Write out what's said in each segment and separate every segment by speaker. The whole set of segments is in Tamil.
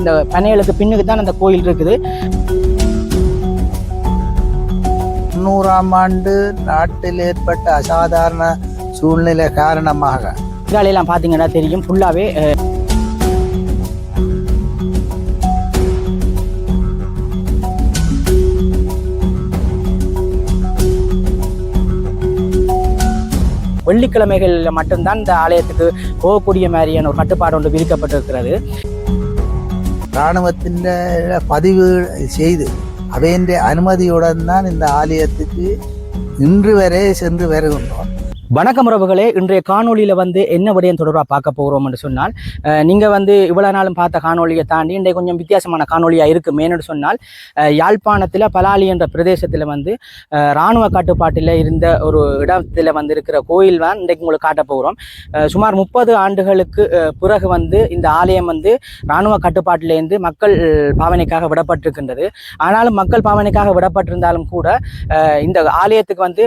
Speaker 1: இந்த பனைகளுக்கு பின்னுக்கு தான் அந்த கோயில் இருக்குது.
Speaker 2: தொண்ணூறாம் ஆண்டு நாட்டில் ஏற்பட்ட அசாதாரண சூழ்நிலை காரணமாக
Speaker 1: இதாலையெல்லாம் பார்த்தீங்கன்னா தெரியும். ஃபுல்லாகவே வெள்ளிக்கிழமைகளில் மட்டும்தான் இந்த ஆலயத்துக்கு போகக்கூடிய மாதிரியான ஒரு கட்டுப்பாடு ஒன்று விதிக்கப்பட்டிருக்கிறது.
Speaker 2: இராணுவத்தின் பதிவு செய்து அவையின் அனுமதியுடன் தான் இந்த ஆலயத்துக்கு இன்று வரை சென்று வருகின்றோம்.
Speaker 1: வணக்கம் உறவுகளே இன்றைய காணொலியில் வந்து என்ன விடயம் தொடர்பாக பார்க்க போகிறோம் என்று சொன்னால் நீங்கள் வந்து இவ்வளோ நாளும் பார்த்த காணொலியை தாண்டி இன்றைய கொஞ்சம் வித்தியாசமான காணொலியாக இருக்கு மேனு சொன்னால் யாழ்ப்பாணத்தில் பலாலி என்ற பிரதேசத்தில் வந்து இராணுவ கட்டுப்பாட்டில் இருந்த ஒரு இடத்தில் வந்து இருக்கிற கோயில் தான் இன்றைக்கு உங்களுக்கு காட்ட போகிறோம் சுமார் முப்பது ஆண்டுகளுக்கு பிறகு வந்து இந்த ஆலயம் வந்து இராணுவ கட்டுப்பாட்டிலேருந்து மக்கள் பாவனைக்காக விடப்பட்டிருக்கின்றது. ஆனாலும் மக்கள் பாவனைக்காக விடப்பட்டிருந்தாலும் கூட இந்த ஆலயத்துக்கு வந்து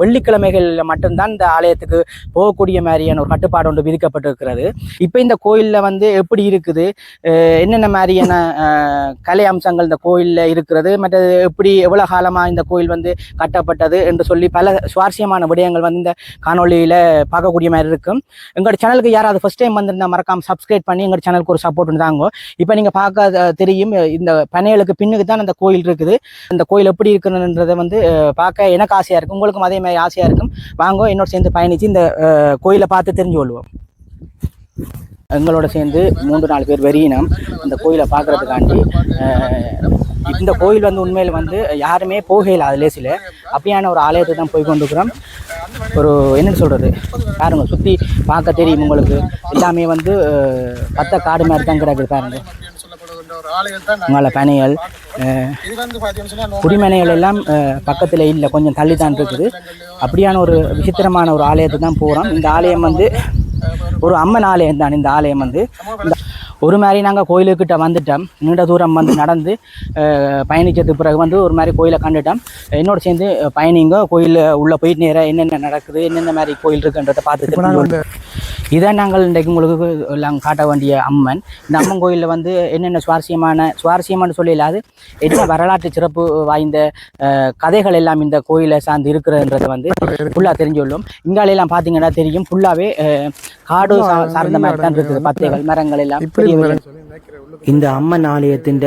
Speaker 1: வெள்ளிக்கிழமைகளில் மட்டும்தான் இந்த ஆலயத்துக்கு போகக்கூடிய மாதிரியான ஒரு கட்டுப்பாடு ஒன்று விதிக்கப்பட்டிருக்கிறது. இப்போ இந்த கோயிலில் வந்து எப்படி இருக்குது? என்னென்ன மாதிரியான கலை அம்சங்கள் இந்த கோயிலில் இருக்கிறது? மற்றது எப்படி எவ்வளோ காலமாக இந்த கோயில் வந்து கட்டப்பட்டது என்று சொல்லி பல சுவாரஸ்யமான விடயங்கள் வந்து இந்த காணொளியில் பார்க்கக்கூடிய மாதிரி இருக்கும். எங்களோட சேனலுக்கு யாராவது ஃபர்ஸ்ட் டைம் வந்திருந்தா மறக்காம சப்ஸ்கிரைப் பண்ணி எங்கள் சேனலுக்கு ஒரு சப்போர்ட் தாங்க. இப்போ நீங்கள் பார்க்க தெரியும் இந்த பனையலுக்கு பின்னுக்கு தான் அந்த கோயில் இருக்குது. அந்த கோயில் எப்படி இருக்குன்றதை வந்து பார்க்க எனக்கு ஆசையாக இருக்கும் உங்களுக்கும் அதே மாதிரி ஆசையாக இருக்கும். வாங்க என்னோட சேர்ந்து பயணித்து இந்த கோயிலை பார்த்து தெரிஞ்சு கொள்வோம். எங்களோட சேர்ந்து மூன்று நாலு பேர் வெறியினம் இந்த கோயிலை பார்க்கறதுக்காண்டி. இந்த கோயில் வந்து உண்மையில் வந்து யாருமே போகையில் அது லேசில் அப்படியான ஒரு ஆலயத்தை தான் போய் கொண்டிருக்கிறோம். ஒரு என்னன்னு சொல்கிறது பாருங்க சுற்றி பார்க்க தெரியும் உங்களுக்கு. எல்லாமே வந்து பத்த காடு மாதிரி தான் கிடக்குது பாருங்க. உங்களை பனைகள் அஹ், குடிமனைகள் எல்லாம் பக்கத்தில் இல்லை கொஞ்சம் தள்ளி தான் இருக்குது. அப்படியான ஒரு விசித்திரமான ஒரு ஆலயத்தை தான் போகிறோம் இந்த ஆலயம் வந்து ஒரு அம்மன் ஆலயம் தான் இந்த ஆலயம் வந்து. ஒரு மாதிரி நாங்கள் கோயிலுக்கிட்ட வந்துட்டோம். நீண்ட தூரம் வந்து நடந்து அஹ், பயணிச்சதுக்கு பிறகு வந்து ஒரு மாதிரி கோயிலை கண்டுட்டோம். என்னோட சேர்ந்து பயணிங்க கோயிலில் உள்ளே போயிட்டு நேராக என்னென்ன நடக்குது என்னென்ன மாதிரி கோயில் இருக்குன்றதை பார்த்து இதான் நாங்கள் இன்றைக்கு உங்களுக்கு எல்லாம் காட்ட வேண்டிய அம்மன். இந்த அம்மன் கோயிலில் வந்து என்னென்ன சுவாரஸ்யமான சுவாரஸ்யமான சொல்லலாது என்ன வரலாற்று சிறப்பு வாய்ந்த கதைகள் எல்லாம் இந்த கோயிலை சார்ந்து இருக்கிறதுன்றதை வந்து ஃபுல்லாக தெரிஞ்சுள்ளோம். இங்காலையெல்லாம் பார்த்தீங்கன்னா தெரியும். ஃபுல்லாகவே காடு சார்ந்த மாதிரி தான் இருக்குது. பத்தைகள் மரங்கள் எல்லாம் இந்த அம்மன் ஆலயத்தின்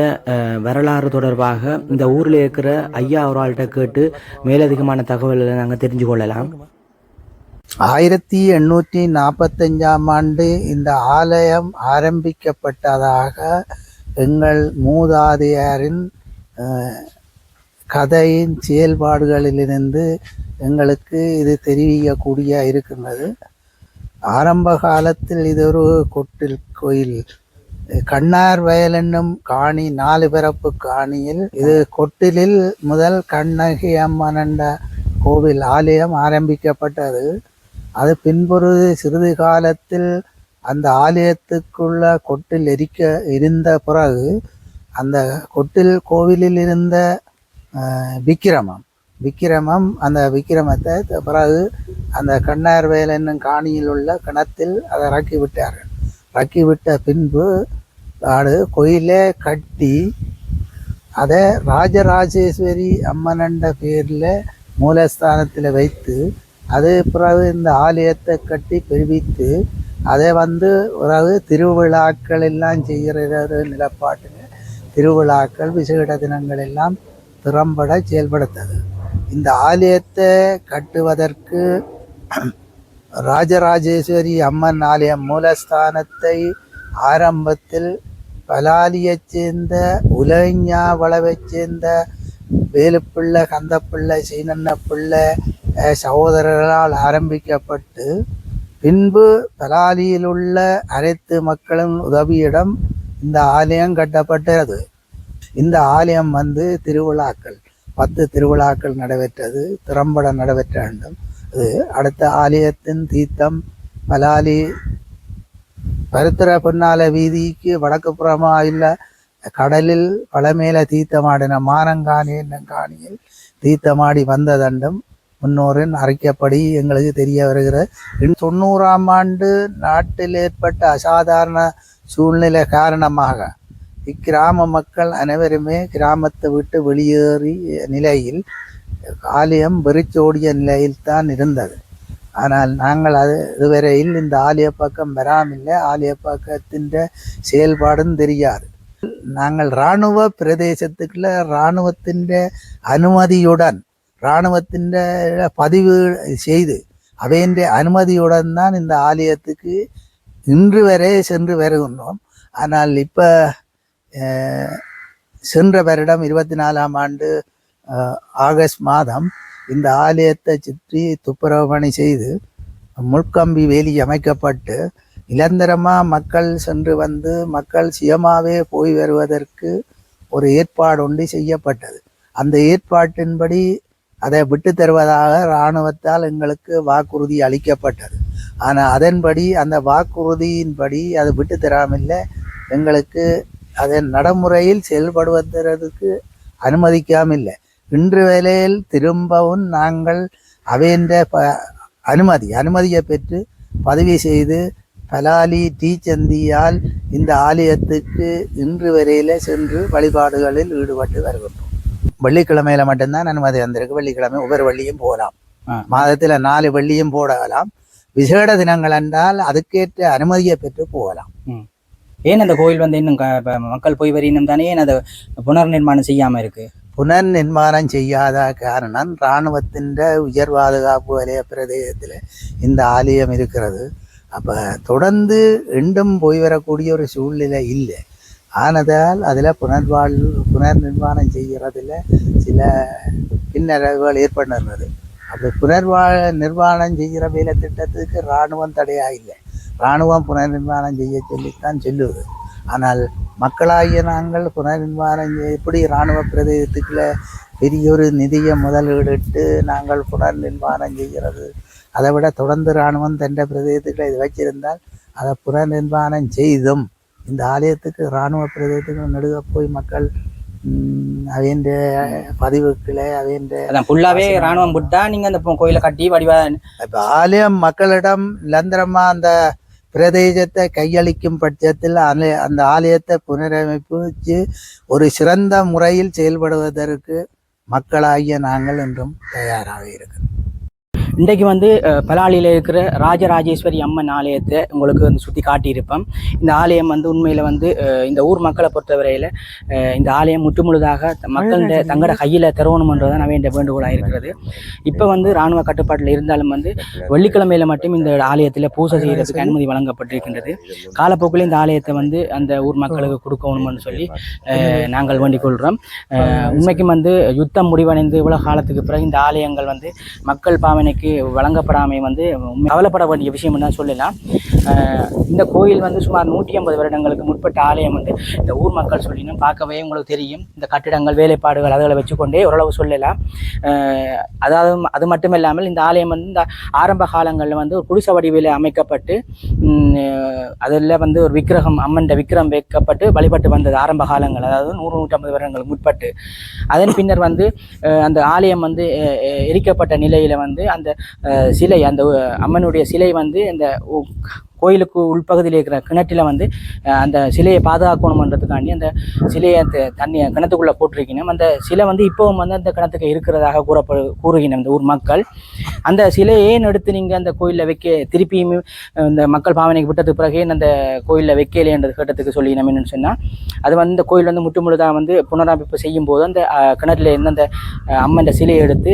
Speaker 1: வரலாறு தொடர்பாக இந்த ஊரில் இருக்கிற ஐயா ஒரு ஆள்கிட்ட கேட்டு மேலதிகமான தகவல்களை நாங்கள் தெரிஞ்சு கொள்ளலாம்.
Speaker 2: ஆயிரத்தி எண்ணூற்றி நாற்பத்தஞ்சாம் ஆண்டு இந்த ஆலயம் ஆரம்பிக்கப்பட்டதாக எங்கள் மூதாதையாரின் கதையின் செயல்பாடுகளிலிருந்து எங்களுக்கு இது தெரிவிக்கக்கூடிய இருக்கின்றது. ஆரம்ப காலத்தில் இது ஒரு கொட்டில் கோயில். கண்ணார் வயல் என்னும் காணி நாலு பிறப்பு காணியில் இது கொட்டிலில் முதல் கண்ணகி அம்மன் என்ற கோவில் ஆலயம் ஆரம்பிக்கப்பட்டது. அது பின்பொரு சிறிது காலத்தில் அந்த ஆலயத்துக்குள்ள கொட்டில் எரிக்க இருந்த பிறகு அந்த கொட்டில் கோவிலில் இருந்த விக்கிரமம் விக்கிரமம் அந்த விக்கிரமத்தை பிறகு அந்த கண்ணார் வேல் என்னும் காணியில் உள்ள கிணத்தில் அதை இறக்கி விட்டார்கள். இறக்கி விட்ட பின்பு ஆடு கோயிலே கட்டி அதை ராஜராஜேஸ்வரி அம்மனண்ட பேரில் மூலஸ்தானத்தில் வைத்து அது பிறகு இந்த ஆலயத்தை கட்டி பெருவித்து அதை வந்து பிறகு திருவிழாக்கள் எல்லாம் செய்கிற ஒரு நிலப்பாட்டுங்க திருவிழாக்கள் விசேட தினங்கள் எல்லாம் திறம்பட செயல்படுத்தது. இந்த ஆலயத்தை கட்டுவதற்கு ராஜராஜேஸ்வரி அம்மன் ஆலயம் மூலஸ்தானத்தை ஆரம்பத்தில் பலாலியைச் சேர்ந்த உலகஞா வளவைச் சேர்ந்த வேலுப்பிள்ளை கந்தப்பிள்ளை சீனண்ண பிள்ளை சகோதரர்களால் ஆரம்பிக்கப்பட்டு பின்பு பலாலியில் உள்ள அனைத்து மக்களின் உதவியிடம் இந்த ஆலயம் கட்டப்பட்டது. இந்த ஆலயம் வந்து திருவிழாக்கள் பத்து திருவிழாக்கள் நடைபெற்றது திறம்பட நடைபெற்ற வேண்டும் அது அடுத்த ஆலயத்தின் தீர்த்தம் பலாலி. பருத்திர பொன்னால வீதிக்கு வடக்கு புறமா இல்லை கடலில் பழமேல தீர்த்தமாடின மானங்காணி என்னும் காணியில் தீர்த்தமாடி வந்ததண்டும் முன்னோரின் அறிக்கைப்படி எங்களுக்கு தெரிய வருகிற தொண்ணூறாம் ஆண்டு நாட்டில் ஏற்பட்ட அசாதாரண சூழ்நிலை காரணமாக இக்கிராம மக்கள் அனைவருமே கிராமத்தை விட்டு வெளியேறி நிலையில் ஆலயம் வெறிச்சோடிய நிலையில் தான் இருந்தது. ஆனால் நாங்கள் அது இதுவரையில் இந்த ஆலய பக்கம் வராமில்லை. ஆலய பக்கத்தின் செயல்பாடும் தெரியாது. நாங்கள் இராணுவ பிரதேசத்துக்குள்ள இராணுவத்தின் அனுமதியுடன் இராணுவத்தின் பதிவு செய்து அவையின் அனுமதியுடன் தான் இந்த ஆலயத்துக்கு இன்று வரை சென்று வருகின்றோம். ஆனால் இப்போ சென்ற வருடம் இருபத்தி நாலாம் ஆண்டு ஆகஸ்ட் மாதம் இந்த ஆலயத்தை சுற்றி துப்புரவு பணி செய்து முள்கம்பி வேலி அமைக்கப்பட்டு நிரந்தரமாக மக்கள் சென்று வந்து மக்கள் சுயமாகவே போய் வருவதற்கு ஒரு ஏற்பாடு ஒன்று செய்யப்பட்டது. அந்த ஏற்பாட்டின்படி அதை விட்டு தருவதாக இராணுவத்தால் எங்களுக்கு வாக்குறுதி அளிக்கப்பட்டது. ஆனால் அதன்படி அந்த வாக்குறுதியின்படி அது விட்டு தராமல்ல எங்களுக்கு அதன் நடைமுறையில் செயல்படுவதற்கு அனுமதிக்காமில்லை இன்று வேலையில் திரும்பவும் நாங்கள் அவைன்ற ப அனுமதி அனுமதியை பெற்று பதிவு செய்து பலாலி டீச்சந்தியால் இந்த ஆலயத்துக்கு இன்று வரையில சென்று வழிபாடுகளில் ஈடுபட்டு வருகின்றோம். வெள்ளிக்கிழமையில மட்டும்தான் அனுமதி வந்திருக்கு. வெள்ளிக்கிழமை ஒவ்வொரு வள்ளியும் போகலாம். மாதத்துல நாலு வெள்ளியும் போடலாம். விசேட தினங்கள் என்றால் அதுக்கேற்ற அனுமதியை பெற்று போகலாம்.
Speaker 1: ஏன் அந்த கோயில் வந்து இன்னும் மக்கள் போய் வரையினும் தானே ஏன் அதை புனர் நிர்மாணம் செய்யாம இருக்கு?
Speaker 2: புனர் நிர்மாணம் செய்யாத காரணம் இராணுவத்தின் உயர் பாதுகாப்பு வலய பிரதேசத்தில் இந்த ஆலயம் இருக்கிறது. அப்போ தொடர்ந்து எண்டும் போய் வரக்கூடிய ஒரு சூழ்நிலை இல்லை. ஆனதால் அதில் புனர்வாழ் புனர் நிர்மாணம் செய்கிறதில் சில பின்னடைவுகள் ஏற்படுகிறது அப்படி புனர்வாழ் நிர்மாணம் செய்கிற வேலை திட்டத்துக்கு இராணுவம் தடையாக இல்லை இராணுவம் புனர்நிர்மாணம் செய்ய சொல்லித்தான் சொல்லுவது ஆனால் மக்களாகிய நாங்கள் புனர்நிர்மாணம் செய்ய- எப்படி இராணுவ பிரதேசத்துக்குள்ள பெரிய ஒரு நிதியை முதலீடிட்டு நாங்கள் புனர் நிர்மாணம் செய்கிறது அதை விட தொடர்ந்து இராணுவம் தண்ட பிரதேசத்துக்குள்ள இது வச்சிருந்தால் அதை புனர்நிர்மாணம் செய்தும் இந்த ஆலயத்துக்கு இராணுவ பிரதேசத்துக்கு நெடுக போய் மக்கள் அவையன்ற பதிவுக்களை அவையன்ற
Speaker 1: அதான் ஃபுல்லாவே ராணுவம் விட்டா நீங்க அந்த கோயிலை கட்டி வடிவா
Speaker 2: இப்போ ஆலயம் மக்களிடம் நிரந்தரமா அந்த பிரதேசத்தை கையளிக்கும் பட்சத்தில் அந்த அந்த ஆலயத்தை புனரமைப்பு ஒரு சிறந்த முறையில் செயல்படுவதற்கு மக்களாகிய நாங்கள் என்றும் தயாராக இருக்கிறோம்.
Speaker 1: இன்றைக்கு வந்து பலாலியில் இருக்கிற ராஜராஜேஸ்வரி அம்மன் ஆலயத்தை உங்களுக்கு வந்து சுற்றி காட்டியிருப்போம். இந்த ஆலயம் வந்து உண்மையில் வந்து இந்த ஊர் மக்களை பொறுத்தவரையில் இந்த ஆலயம் முற்றுமுழுதாக மக்கள்கிட்ட தங்களோட கையில் தரணுமன்றதான் வேண்டிய வேண்டுகோளாக இருக்கிறது. இப்போ வந்து இராணுவ கட்டுப்பாட்டில் இருந்தாலும் வந்து வெள்ளிக்கிழமையில மட்டும் இந்த ஆலயத்தில் பூஜை செய்கிறதுக்கு அனுமதி வழங்கப்பட்டிருக்கின்றது. காலப்போக்கில் இந்த ஆலயத்தை வந்து அந்த ஊர் மக்களுக்கு கொடுக்கணும்னு சொல்லி நாங்கள் வேண்டிக் கொள்கிறோம் அஹ், உண்மைக்கும் வந்து யுத்தம் முடிவடைந்து இவ்வளவு காலத்துக்கு பிறகு இந்த ஆலயங்கள் வந்து மக்கள் பாவனைக்கு வழங்கப்படாமை வந்து கவலைப்பட வேண்டிய விஷயம் தான் சொல்லலாம். இந்த கோயில் வந்து சுமார் நூற்றி ஐம்பது வருடங்களுக்கு முற்பட்ட ஆலயம் வந்து இந்த ஊர் மக்கள் சொல்லினும் பார்க்கவே உங்களுக்கு தெரியும். இந்த கட்டிடங்கள் வேலைப்பாடுகள் அதுகளை வச்சுக்கொண்டே ஓரளவு சொல்லலாம். அதாவது அது மட்டும் இல்லாமல் இந்த ஆலயம் வந்து இந்த ஆரம்ப காலங்களில் வந்து ஒரு குடிசை வடிவில் அமைக்கப்பட்டு அதில் வந்து ஒரு விக்கிரகம் அம்மன் விக்கிரம் வைக்கப்பட்டு வழிபட்டு வந்தது ஆரம்ப காலங்கள். அதாவது நூறு நூற்றம்பது வருடங்களுக்கு முற்பட்டு. அதன் பின்னர் வந்து அந்த ஆலயம் வந்து எரிக்கப்பட்ட நிலையில் வந்து அந்த சிலை அந்த அம்மனுடைய சிலை வந்து இந்த கோயிலுக்கு உள்பகுதியில் இருக்கிற கிணற்றில் வந்து அந்த சிலையை பாதுகாக்கணுமன்றதுக்காண்டி அந்த சிலையை த- தண்ணியை கிணத்துக்குள்ளே போட்டிருக்கணும் அந்த சிலை வந்து இப்போவும் வந்து அந்த கிணத்துக்கு இருக்கிறதாக கூறப்படு கூறுகின்ற இந்த ஊர் மக்கள். அந்த சிலையை ஏன் எடுத்து நீங்கள் அந்த கோயிலில் வைக்க திருப்பியும் இந்த மக்கள் பாவனைக்கு விட்டதுக்கு பிறகு ஏன் அந்த கோயிலில் வைக்கலையன்றது கேட்டதுக்கு சொல்லினோம் என்னென்னு என்னன்னு சொன்னால் அது வந்து இந்த கோயில் வந்து முற்றுமுழுதாக வந்து புனரமைப்பு செய்யும் போது அந்த கிணற்றில் கிணறுல இருந்து அந்த அம்மன் சிலையை எடுத்து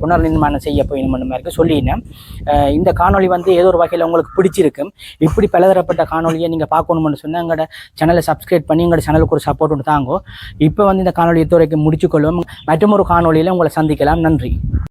Speaker 1: புனர் நிர்மாணம் செய்ய போயிடும் மாதிரி சொல்லினேன். இந்த காணொளி வந்து ஏதோ ஒரு வகையில் உங்களுக்கு பிடிச்சிருக்கு. இருக்கும். இப்படி பலதரப்பட்ட காணொலியை நீங்கள் பார்க்கணும்னு சொன்னால் எங்களோட சேனலை சப்ஸ்கிரைப் பண்ணி எங்களோட சேனலுக்கு ஒரு சப்போர்ட் ஒன்று தாங்கோ. இப்போ வந்து இந்த காணொலி இது வரைக்கும் முடிச்சுக்கொள்வோம். மற்றும் ஒரு காணொலியில் உங்களை சந்திக்கலாம். நன்றி.